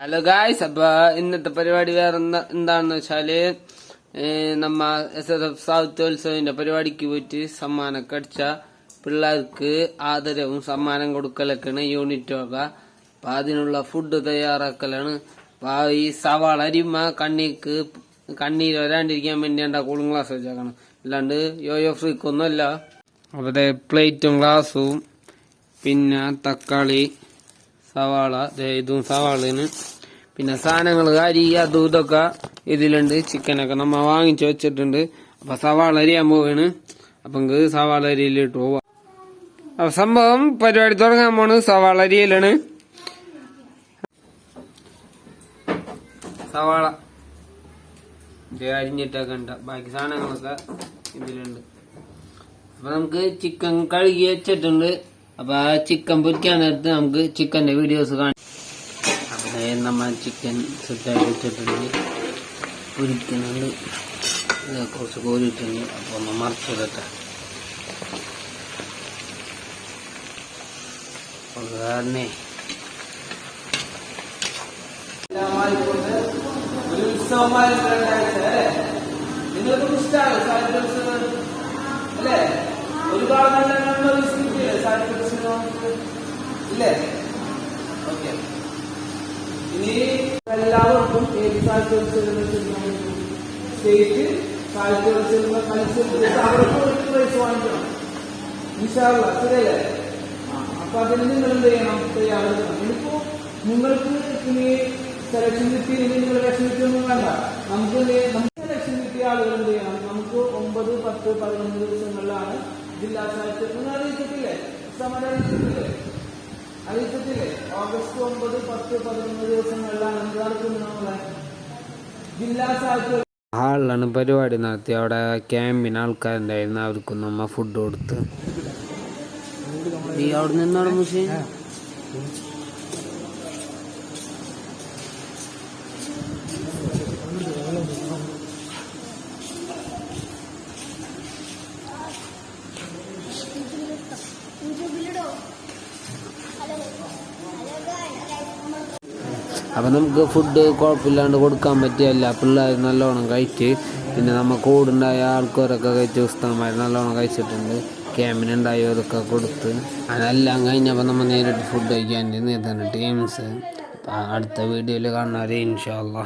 Hello guys അപ്പൊ ഇന്നത്തെ പരിപാടി വേറെ എന്താ എന്താണെന്ന് വെച്ചാൽ നമ്മ എസ് എസ് എഫ് സാഹിത്യോത്സവിന്റെ പരിപാടിക്ക് പോയിട്ട് സമ്മാനമൊക്കെ അടിച്ച പിള്ളേർക്ക് ആദരവും സമ്മാനം കൊടുക്കലൊക്കെയാണ് യൂണിറ്റ് വക അപ്പൊ അതിനുള്ള ഫുഡ് തയ്യാറാക്കലാണ്. അപ്പൊ ഈ സവാള അരിമ കണ്ണിക്ക് കണ്ണീര് വരാണ്ടിരിക്കാൻ വേണ്ടി എന്താ കൂളിംഗ് ഗ്ലാസ് വെച്ചേക്കണം. അല്ലാണ്ട് യോയോ ഫ്രീക്കൊന്നും അല്ല അവിടെ പ്ലേറ്റും ഗ്ലാസും പിന്നെ തക്കാളി സവാള ഇതും സവാളന് പിന്നെ സാധനങ്ങൾ അരി അതും ഇതൊക്കെ ഇതിലുണ്ട്. ചിക്കനൊക്കെ നമ്മ വാങ്ങിച്ചു വെച്ചിട്ടുണ്ട്. അപ്പൊ സവാള അരിയാൻ പോവാണ് അപ്പൊ സവാള അരിയിലിട്ട് പോവാം. അപ്പൊ സംഭവം പരിപാടി തുടങ്ങാൻ പോണ്. സവാള അരിയിലാണ്. സവാള. അരിഞ്ഞിട്ടൊക്കെ ഉണ്ട് ബാക്കി സാധനങ്ങളൊക്കെ ഇതിലുണ്ട്. അപ്പൊ നമുക്ക് ചിക്കൻ കഴുകി വെച്ചിട്ടുണ്ട്. അപ്പൊ ആ ചിക്കൻ പൊരിക്കാൻ നേരത്ത് നമുക്ക് ചിക്കന്റെ വീഡിയോസ് കാണാം. അപ്പൊ ദേ നമ്മ ചിക്കൻ സെറ്റാക്കി വെച്ചിട്ടുണ്ട് പൊരിക്കുന്നുണ്ട് കുറച്ച് കോരിയിട്ടുണ്ട്. അപ്പോൾ ഒന്ന് മറിച്ചിടട്ടെ. വിടട്ടെ കാരണേ ഒരു ഉത്സവമായിട്ട് നിങ്ങൾക്ക് ഇഷ്ടമാണ് സാഹിത്യോത്സവം അല്ലേ? ഒരുപാട് നല്ല മെമ്മറീസ് കിട്ടിയില്ലേ സാഹിത്യോത്സവം ഇല്ലേ? ഓക്കെ ഇനി സാഹിത്യോത്സവം സ്റ്റേറ്റ് സാഹിത്യോത്സവം മത്സരിച്ചിട്ട് അവർക്ക് ഒരു പ്രൈസ് വാങ്ങിക്കണം നിശാള്ള ശരിയല്ലേ അപ്പൊ അതിന് നിങ്ങൾ എന്ത് ചെയ്യണം തയ്യാറെടുക്കണം ഇനിയിപ്പോ നിങ്ങൾക്ക് ഇനി സെലക്ഷൻ കിട്ടിയില്ലെങ്കിൽ നിങ്ങൾ കിട്ടിയൊന്നും വേണ്ട നമുക്ക്? നമുക്ക് സെലക്ഷൻ കിട്ടിയ ആളുകൾ എന്ത് ചെയ്യണം നമുക്ക് ഒമ്പത് പത്ത് പതിനൊന്ന് ദിവസങ്ങളിലാണ് ജില്ലാ സാഹിത്യം നിങ്ങൾ അറിയിച്ചിട്ടില്ലേ സമരം അറിയിച്ചിട്ടില്ലേ അറിയിച്ചിട്ടില്ലേ ഓഗസ്റ്റ് ഒമ്പത് പത്ത് പതിനൊന്ന് ദിവസങ്ങളിലാണ് എന്ത് നടക്കുന്നത് നമ്മളെ ജില്ലാ സാഹിത്യ ഹാളിലാണ് പരിപാടി നടത്തി അവിടെ ക്യാമ്പിന് ആൾക്കാരുണ്ടായിരുന്നു. അവർക്ക് നമ്മ ഫുഡ് കൊടുത്ത്. നീ അവിടെ നിന്നാണ് മുഷി അപ്പം നമുക്ക് ഫുഡ് കുഴപ്പമില്ലാണ്ട് കൊടുക്കാൻ പറ്റിയല്ല. പിള്ളേർ നല്ലോണം കഴിച്ച് പിന്നെ നമ്മൾ കൂടുണ്ടായ ആൾക്കാരൊക്കെ കഴിച്ച് ഉസ്താന്മാർ നല്ലോണം കഴിച്ചിട്ടുണ്ട്. ക്യാമ്പിനുണ്ടായവരൊക്കെ കൊടുത്ത്. അതെല്ലാം കഴിഞ്ഞപ്പോൾ നമ്മൾ നേരിട്ട് ഫുഡ് കഴിക്കാൻ നേരിട്ട് ടീംസ് അടുത്ത വീഡിയോയിൽ കാണാറ് ഇൻഷാല്ലാ